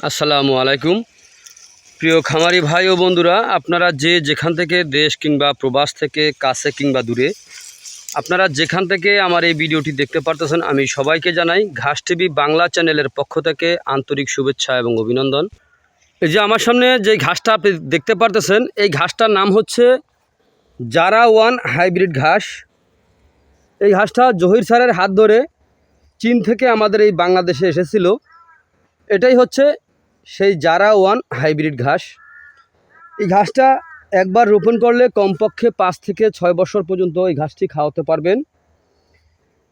আসসালামু আলাইকুম। প্রিয় খামারি ভাই ও বন্ধুরা, আপনারা যে যেখান থেকে দেশ কিংবা প্রবাস থেকে কাছে কিংবা দূরে, আপনারা যেখান থেকে আমার এই ভিডিওটি দেখতে পারতেছেন, আমি সবাইকে জানাই ঘাস টিভি বাংলা চ্যানেলের পক্ষ থেকে আন্তরিক শুভেচ্ছা এবং অভিনন্দন। এই যে আমার সামনে যে ঘাসটা আপনি দেখতে পারতেছেন, এই ঘাসটার নাম হচ্ছে জারা ওয়ান হাইব্রিড ঘাস। এই ঘাসটা জহির স্যারের হাত ধরে চীন থেকে আমাদের এই বাংলাদেশে এসেছিল। এটাই হচ্ছে সেই জারা ওয়ান হাইব্রিড ঘাস। এই ঘাসটা একবার রোপণ করলে কমপক্ষে পাঁচ থেকে ছয় বছর পর্যন্ত এই ঘাসটি খাওয়াতে পারবেন।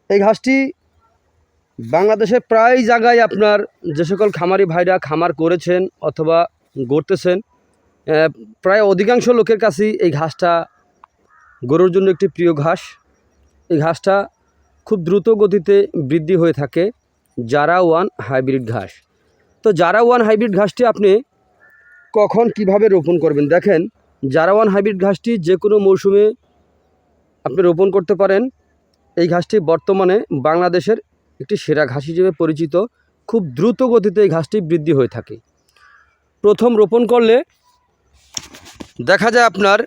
এই ঘাসটি বাংলাদেশে প্রায় জায়গায় আপনার যে সকল খামারি ভাইরা খামার করেছেন অথবা গড়তেছেন প্রায় অধিকাংশ লোকের কাছেই এই ঘাসটা গরুর জন্য একটি প্রিয় ঘাস। এই ঘাসটা খুব দ্রুত গতিতে বৃদ্ধি হয়ে থাকে জারা ওয়ান হাইব্রিড ঘাস। তো জারা ওয়ান হাইব্রিড ঘাসটি আপনি কখন কীভাবে রোপণ করবেন? দেখেন জারা ওয়ান হাইব্রিড ঘাসটি যে কোনো মৌসুমে আপনি রোপণ করতে পারেন, এই ঘাসটি বর্তমানে বাংলাদেশের একটি সেরা ঘাস হিসেবে পরিচিত। খুব দ্রুত গতিতে এই ঘাসটি বৃদ্ধি হয়ে থাকে। প্রথম রোপণ করলে দেখা যায় আপনার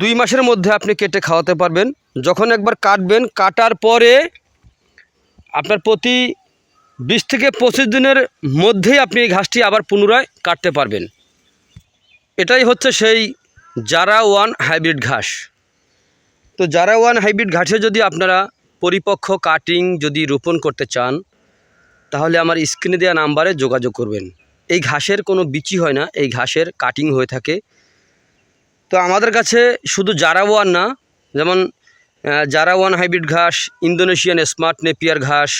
দুই মাসের মধ্যে আপনি কেটে খাওয়াতে পারবেন। যখন একবার কাটবেন, কাটার পরে আপনার প্রতি বিশ থেকে পঁচিশ দিনের মধ্যেই আপনি এই ঘাসটি আবার পুনরায় কাটতে পারবেন। এটাই হচ্ছে সেই জারা ওয়ান হাইব্রিড ঘাস। তো জারা ওয়ান হাইব্রিড ঘাসে যদি আপনারা পরিপক্ক কাটিং যদি রোপণ করতে চান, তাহলে আমার স্ক্রিনে দেওয়া নাম্বারে যোগাযোগ করবেন। এই ঘাসের কোনো বিচি হয় না, এই ঘাসের কাটিং হয়ে থাকে। তো আমাদের কাছে শুধু জারা ওয়ান না, যেমন জারা ওয়ান হাইব্রিড ঘাস, ইন্দোনেশিয়ান স্মার্ট নেপিয়ার ঘাস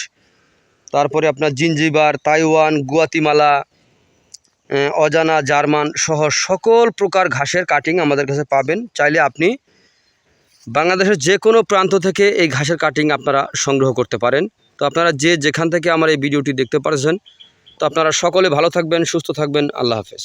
তারপরে আপনার জিঞ্জিবার, তাইওয়ান, গুয়াতিমালা অজানা জার্মান সহ সকল প্রকার ঘাসের কাটিং আমাদের কাছে পাবেন। চাইলে আপনি বাংলাদেশের যে কোনো প্রান্ত থেকে এই ঘাসের কাটিং আপনারা সংগ্রহ করতে পারেন। তো আপনারা যে যেখান থেকে আমার এই ভিডিওটি দেখতে পারছেন, তো আপনারা সকলে ভালো থাকবেন, সুস্থ থাকবেন। আল্লাহ হাফেজ।